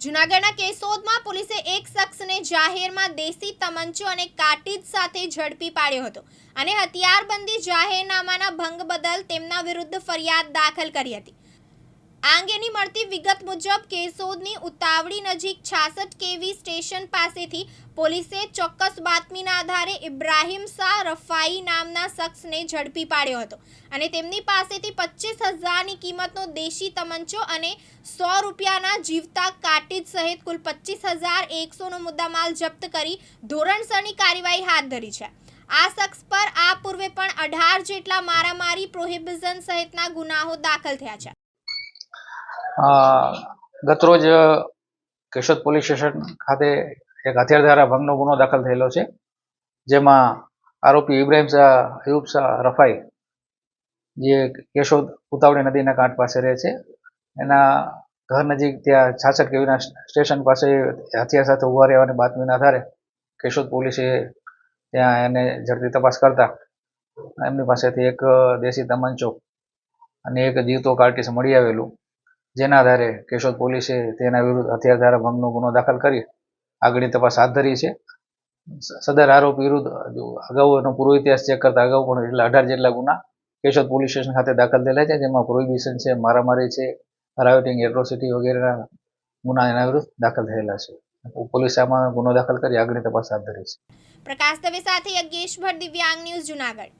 જૂનાગઢના કેશોદમાં પોલીસે એક શખ્સને જાહેરમાં દેશી તમંચો અને કાટીજ સાથે ઝડપી પાડ્યો હતો અને હથિયારબંધી જાહેરનામાના ભંગ બદલ તેમના વિરુદ્ધ ફરિયાદ દાખલ કરી હતી. આ અંગેની મળતી વિગત મુજબ કેશોદની ઉતાવળી નજીક છાસઠ કેવી સ્ટેશન પાસેથી પોલીસે ચોક્કસ બાતમીના આધારે ઇબ્રાહીમ શાહ રફાઈ નામના શખ્સને ઝડપી પાડ્યો હતો અને તેમની પાસેથી પચીસ હજારની કિંમતનો દેશી તમંચો અને સો રૂપિયાના જીવતા કાટીજ સહિત કુલ પચીસ હજાર એકસોનો મુદ્દામાલ જપ્ત કરી ધોરણસરની કાર્યવાહી હાથ ધરી છે. આ શખ્સ પર આ પૂર્વે પણ અઢાર જેટલા મારામારી, પ્રોહિબિઝન સહિતના ગુનાઓ દાખલ થયા છે. ગતરોજ, કેશોદ પોલીસ સ્ટેશન ખાતે એક હથિયાર ધારા ભંગનો ગુનો દાખલ થયેલો છે, જેમાં આરોપી ઇબ્રાહિમ શાહ, અયુબ શાહ, રફાઈ, જે કેશોદ ઉતાવળી નદીના કાંઠ પાસે રહે છે. એના ઘર નજીક ત્યાં છાછઠ કેવીના સ્ટેશન પાસે હથિયાર સાથે ઊભા રહેવાની બાતમીના આધારે કેશોદ પોલીસે ત્યાં એને ઝડપી તપાસ કરતા એમની પાસેથી એક દેશી તમંચો અને એક જીવતો કાર્ટીસ મળી આવેલું. જેના આધારે કેશોદ પોલીસે તેના વિરુદ્ધ હથિયાર ધારા ભંગનો ગુનો દાખલ કરી આગળની તપાસ હાથ ધરી છે. સદર આરોપી વિરુદ્ધ અગાઉ એનો પૂર્વ ઇતિહાસ ચેક કરતા અગાઉ પણ એટલા અઢાર જેટલા ગુના કેશોદ પોલીસ સ્ટેશન ખાતે દાખલ થયેલા છે, જેમાં પ્રોહિબિશન છે, મારામારી છે રાયોટિંગ એટ્રોસિટી વગેરેના ગુના એના વિરુદ્ધ દાખલ થયેલા છે. પોલીસે આમાં ગુનો દાખલ કરી આગળની તપાસ હાથ ધરી છે. પ્રકાશ દવે સાથે યજ્ઞેશ ભટ્ટ દિવ્યાંગ ન્યૂઝ જુનાગઢ.